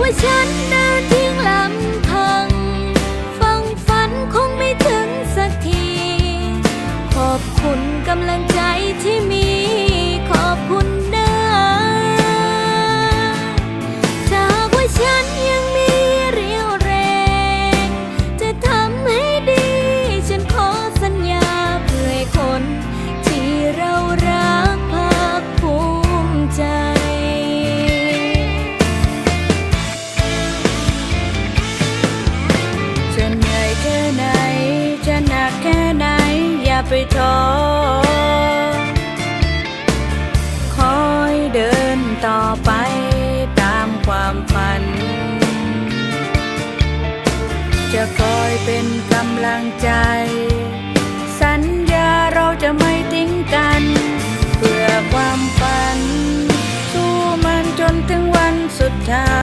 ว่าฉันเดินทิ้งลำพัง ฟังฝันคงไม่ถึงสักที ขอบคุณกำลังใจ ไปท้อคอยเดินต่อไปตามความฝัน จะคอยเป็นกำลังใจ สัญญาเราจะไม่ทิ้งกัน เพื่อความฝัน สู้มันจนถึงวันสุดท้าย